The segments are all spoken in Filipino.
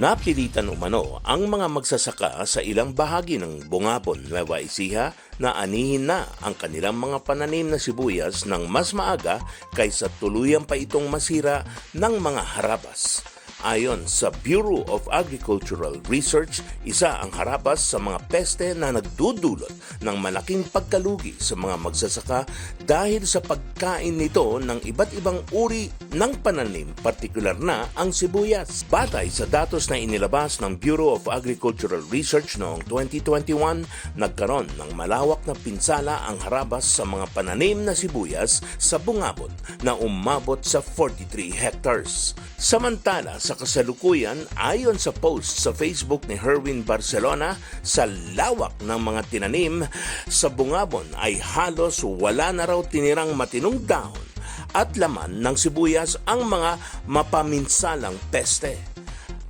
Napilitan umano ang mga magsasaka sa ilang bahagi ng Bungabon, Nueva Ecija na anihin na ang kanilang mga pananim na sibuyas ng mas maaga kaysa tuluyan pa itong masira ng mga harabas. Ayon sa Bureau of Agricultural Research, isa ang harabas sa mga peste na nagdudulot ng malaking pagkalugi sa mga magsasaka dahil sa pagkain nito ng iba't ibang uri ng pananim, partikular na ang sibuyas. Batay sa datos na inilabas ng Bureau of Agricultural Research noong 2021, nagkaroon ng malawak na pinsala ang harabas sa mga pananim na sibuyas sa Bungabon na umabot sa 43 hectares. Samantala, sa kasalukuyan, ayon sa post sa Facebook ni Herwin Barcelona, sa lawak ng mga tinanim sa Bungabon ay halos wala na raw tinirang matinong dahon at laman ng sibuyas ang mga mapaminsalang peste.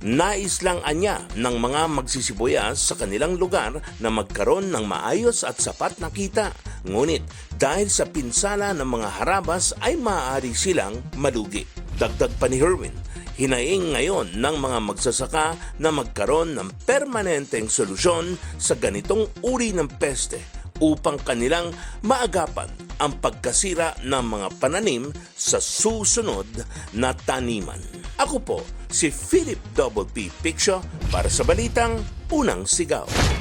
Nais lang anya ng mga magsisibuyas sa kanilang lugar na magkaroon ng maayos at sapat na kita. Ngunit dahil sa pinsala ng mga harabas ay maaari silang malugi. Dagdag pa ni Herwin, hinaing ngayon ng mga magsasaka na magkaroon ng permanenteng solusyon sa ganitong uri ng peste upang kanilang maagapan ang pagkasira ng mga pananim sa susunod na taniman. Ako po si Philip Double P. Picture para sa Balitang Unang Sigaw.